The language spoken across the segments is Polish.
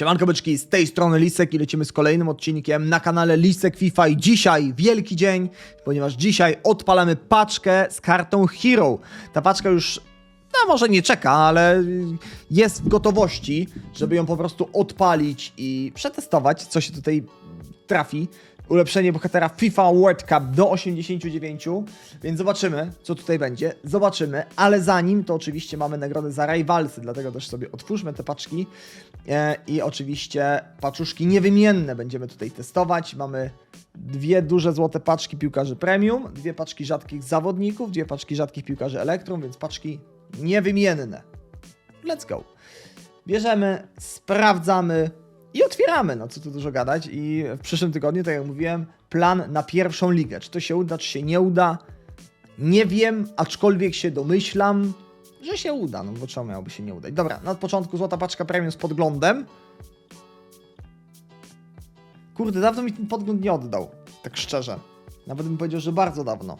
Siemanko byczki, z tej strony Lisek i lecimy z kolejnym odcinkiem na kanale Lisek FIFA i dzisiaj wielki dzień, ponieważ dzisiaj odpalamy paczkę z kartą Hero. Ta paczka już, no może nie czeka, ale jest w gotowości, żeby ją po prostu odpalić i przetestować, co się tutaj trafi. Ulepszenie bohatera FIFA World Cup do 89, więc zobaczymy, co tutaj będzie. Zobaczymy, ale zanim to oczywiście mamy nagrodę za Rivalsy, dlatego też sobie otwórzmy te paczki. E, I oczywiście paczuszki niewymienne będziemy tutaj testować. Mamy dwie duże złote paczki piłkarzy premium, dwie paczki rzadkich zawodników, dwie paczki rzadkich piłkarzy elektrum, więc paczki niewymienne. Let's go. Bierzemy, sprawdzamy i otwieramy. No co tu dużo gadać. I w przyszłym tygodniu, tak jak mówiłem, plan na pierwszą ligę. Czy to się uda, czy się nie uda? Nie wiem, aczkolwiek się domyślam, że się uda. No bo czemu miałoby się nie udać? Dobra, na początku złota paczka premium z podglądem. Kurde, dawno mi ten podgląd nie oddał. Tak szczerze. Nawet bym powiedział, że bardzo dawno.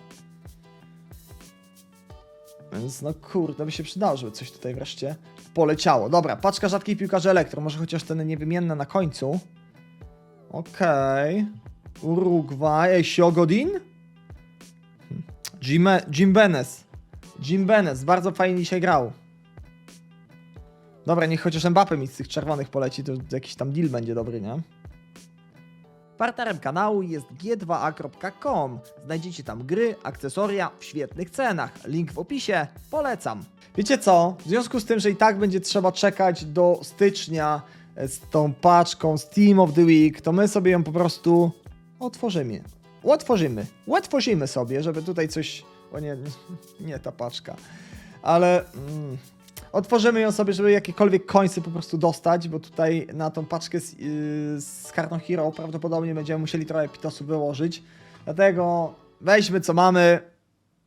Więc no kurde, by się przydało, żeby coś tutaj wreszcie poleciało. Dobra, paczka rzadkich piłkarzy elektro. Może chociaż ten niewymienne na końcu. Okej. Uruguay. Ej, Siogodin? Jim, Jim Benes. Jim Benes, bardzo fajnie dzisiaj grał. Dobra, niech chociaż Mbappe mi z tych czerwonych poleci, to jakiś tam deal będzie dobry, nie? Partnerem kanału jest g2a.com. Znajdziecie tam gry, akcesoria w świetnych cenach. Link w opisie. Polecam. Wiecie co? W związku z tym, że i tak będzie trzeba czekać do stycznia e, z tą paczką z Team of the Week, to my sobie ją po prostu otworzymy. Otworzymy. Otworzymy sobie, żeby tutaj coś... O nie, nie ta paczka. Ale... Mm, Otworzymy ją sobie, żeby jakiekolwiek końce po prostu dostać, bo tutaj na tą paczkę z, yy, z kartą Hero prawdopodobnie będziemy musieli trochę pitosu wyłożyć. Dlatego weźmy co mamy.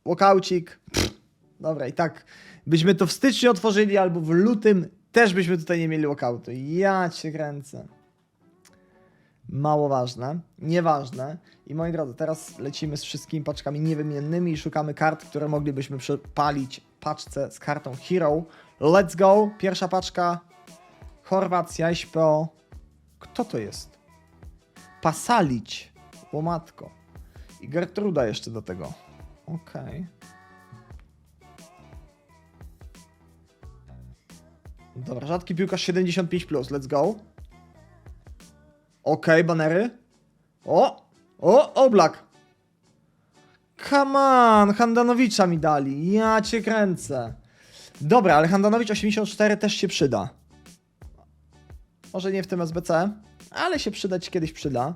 Walkaucik. Pff, Dobra, i tak byśmy to w styczniu otworzyli, albo w lutym też byśmy tutaj nie mieli walkoutu. Ja cię kręcę. Mało ważne, nieważne. I moi drodzy, teraz lecimy z wszystkimi paczkami niewymiennymi i szukamy kart, które moglibyśmy przepalić paczce z kartą Hero. Let's go! Pierwsza paczka. Chorwacja, SPO. Kto to jest? Pasalić. Łomatko. I Gertruda jeszcze do tego. Okej. Dobra, rzadki piłkarz 75+, plus. let's go. Okej, banery. O! O! Oblak! Come on! Handanowicza mi dali. Ja cię kręcę. Dobra, ale Handanowicz 84 też się przyda. Może nie w tym SBC, ale się przydać kiedyś przyda.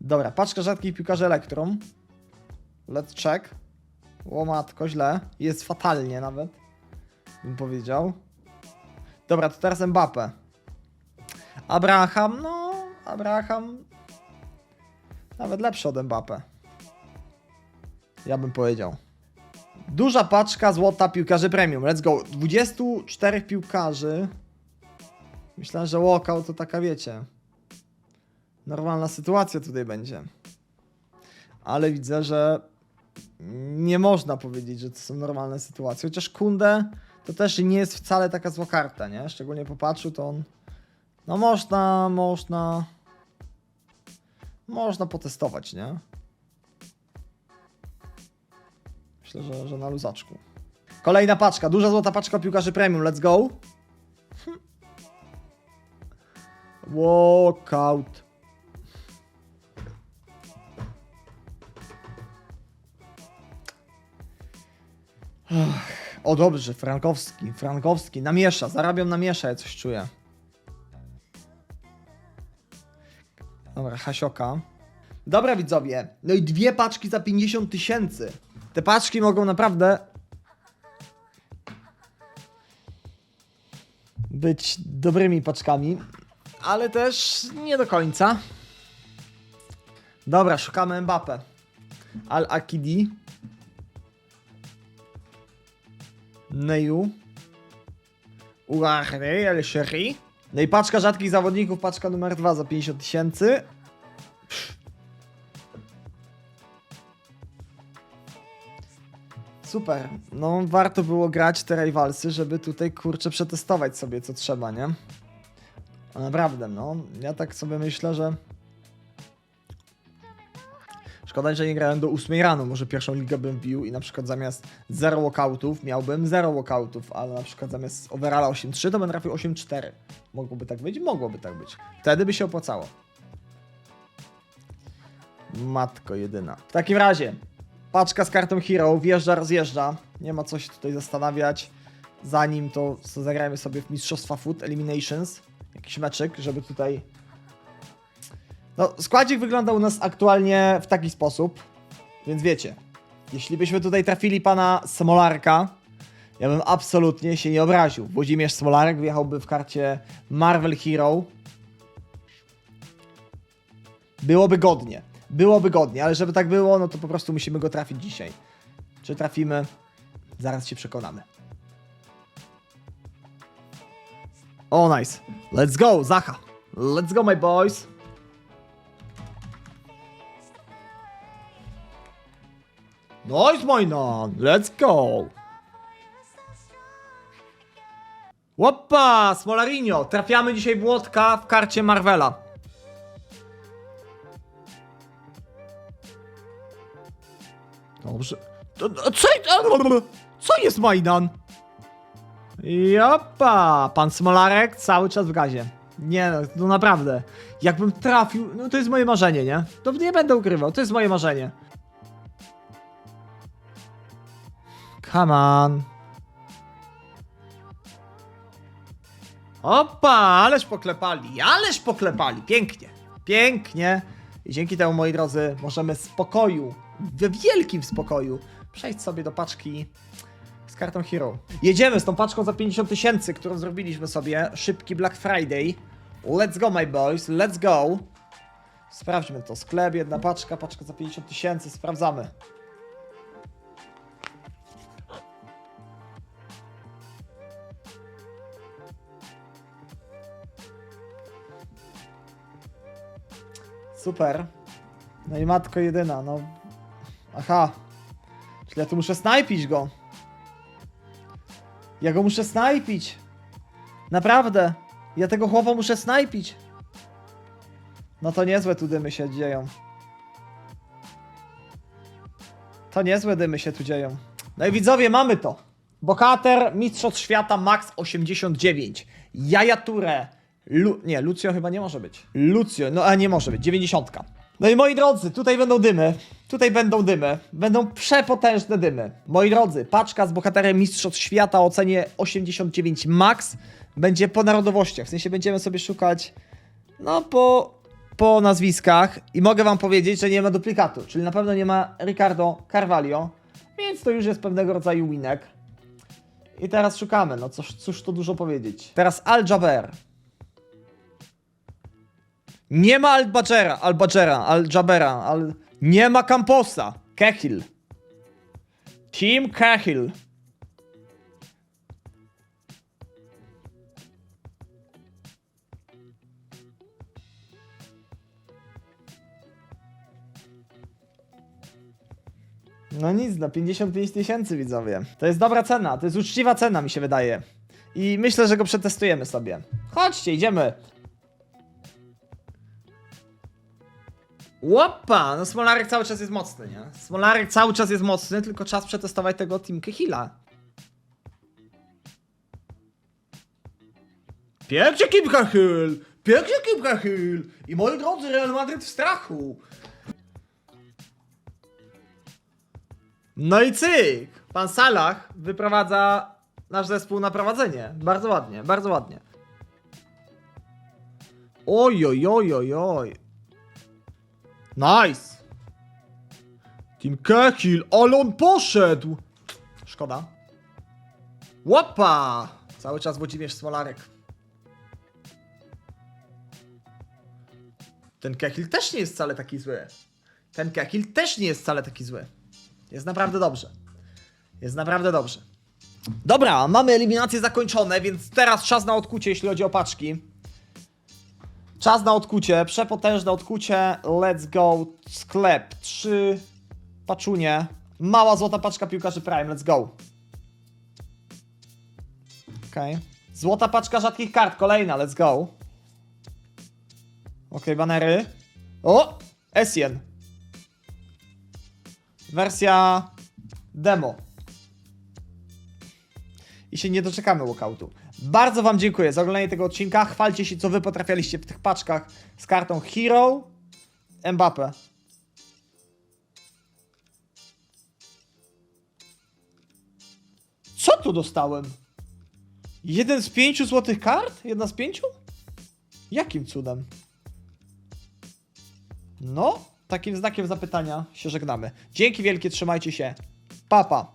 Dobra, paczka rzadkich piłkarzy Elektrum. Let's check. Łomatko, źle. Jest fatalnie nawet. Bym powiedział. Dobra, to teraz Mbappe. Abraham, no... Abraham... Nawet lepszy od Mbappe. Ja bym powiedział. Duża paczka złota piłkarzy premium. Let's go. 24 piłkarzy. Myślałem, że walkout to taka wiecie. Normalna sytuacja tutaj będzie. Ale widzę, że nie można powiedzieć, że to są normalne sytuacje. Chociaż Kunde to też nie jest wcale taka zła karta, nie? Szczególnie popatrzył, to on. No można, można. Można potestować, nie? Myślę, że, że na luzaczku. Kolejna paczka, duża złota paczka piłkarzy premium, let's go. Walkout. O dobrze, Frankowski, Frankowski, namiesza, zarabiam namiesza, ja coś czuję. Dobra, Hasioka. Dobra widzowie, no i dwie paczki za 50 tysięcy. Te paczki mogą naprawdę być dobrymi paczkami, ale też nie do końca. Dobra, szukamy Mbappe. Al-Akidi. Neju. Uahry, El Sheri. No i paczka rzadkich zawodników, paczka numer 2 za 50 tysięcy. Super. No, warto było grać te rivalsy, żeby tutaj kurczę przetestować sobie co trzeba, nie? No Naprawdę, no. Ja tak sobie myślę, że... Szkoda, że nie grałem do 8 rano. Może pierwszą ligę bym bił i na przykład zamiast 0 walkoutów miałbym 0 walkoutów, ale na przykład zamiast overalla 8-3 to bym trafił 8-4. Mogłoby tak być? Mogłoby tak być. Wtedy by się opłacało. Matko jedyna. W takim razie, paczka z kartą Hero, wjeżdża, rozjeżdża. Nie ma co się tutaj zastanawiać. Zanim to so- zagrajmy sobie w Mistrzostwa Food Eliminations. Jakiś meczyk, żeby tutaj... No, składzik wygląda u nas aktualnie w taki sposób. Więc wiecie, jeśli byśmy tutaj trafili pana Smolarka, ja bym absolutnie się nie obraził. Włodzimierz Smolarek wjechałby w karcie Marvel Hero. Byłoby godnie. Byłoby godnie, ale żeby tak było, no to po prostu musimy go trafić dzisiaj. Czy trafimy? Zaraz się przekonamy. O, nice. Let's go, Zacha. Let's go, my boys. Nice, Mojnan. Let's go. Łopa, Smolarinho. Trafiamy dzisiaj w Łódka w karcie Marvela. Dobrze. To- Co, co jest Majdan? Jopa, pan Smolarek cały czas w gazie. Nie no, no naprawdę. Jakbym trafił, no to jest moje marzenie, nie? To nie będę ukrywał, to jest moje marzenie. Come on. Opa, ależ poklepali, ależ poklepali. Pięknie, pięknie. I dzięki temu, moi drodzy, możemy w spokoju, we wielkim spokoju, przejść sobie do paczki z kartą Hero. Jedziemy z tą paczką za 50 tysięcy, którą zrobiliśmy sobie. Szybki Black Friday. Let's go, my boys, let's go. Sprawdźmy to. Sklep, jedna paczka, paczka za 50 tysięcy, sprawdzamy. Super. No i matko jedyna, no. Aha. Czyli ja tu muszę snajpić go. Ja go muszę snajpić. Naprawdę. Ja tego chłopa muszę snajpić. No to niezłe tu dymy się dzieją. To niezłe dymy się tu dzieją. No i widzowie, mamy to. Bohater, Mistrzostw Świata Max 89. Jaja Ture. Lu nie, Lucio chyba nie może być. Lucio, no a nie może być, 90. No i moi drodzy, tutaj będą dymy. Tutaj będą dymy. Będą przepotężne dymy. Moi drodzy, paczka z bohaterem Mistrzostw Świata o cenie 89 max będzie po narodowościach. W sensie będziemy sobie szukać no po, po nazwiskach i mogę wam powiedzieć, że nie ma duplikatu, czyli na pewno nie ma Ricardo Carvalho, więc to już jest pewnego rodzaju winek. I teraz szukamy, no cóż, cóż tu dużo powiedzieć. Teraz Al Jaber. Nie ma Al-Bajera, Al-Bajera, Al-Jabera, Al... nie ma Camposa. Cahill. Team Cahill. No nic, no 55 tysięcy widzowie. To jest dobra cena, to jest uczciwa cena mi się wydaje. I myślę, że go przetestujemy sobie. Chodźcie, idziemy. Łopa! No Smolarek cały czas jest mocny, nie? Smolarek cały czas jest mocny, tylko czas przetestować tego Team Kehila. Pięknie Kim Cahill! Pięknie Kim Cahill! I moi drodzy, Real Madryt w strachu! No i cyk! Pan Salah wyprowadza nasz zespół na prowadzenie. Bardzo ładnie, bardzo ładnie. Oj, oj, oj, oj, oj. Nice! Team Cahill, ale on poszedł! Szkoda. Łopa! Cały czas Włodzimierz Smolarek. Ten Cahill też nie jest wcale taki zły. Ten Cahill też nie jest wcale taki zły. Jest naprawdę dobrze. Jest naprawdę dobrze. Dobra, mamy eliminacje zakończone, więc teraz czas na odkucie, jeśli chodzi o paczki. Czas na odkucie, przepotężne odkucie. Let's go. Sklep. Trzy paczunie. Mała złota paczka piłkarzy Prime. Let's go. Okej. Złota paczka rzadkich kart. Kolejna. Let's go. Okej, banery. O! Esjen. Wersja demo. I się nie doczekamy walkoutu. Bardzo Wam dziękuję za oglądanie tego odcinka. Chwalcie się, co Wy potrafialiście w tych paczkach z kartą Hero, Mbappe. Co tu dostałem? Jeden z pięciu złotych kart? Jedna z pięciu? Jakim cudem? No, takim znakiem zapytania się żegnamy. Dzięki wielkie, trzymajcie się. Papa.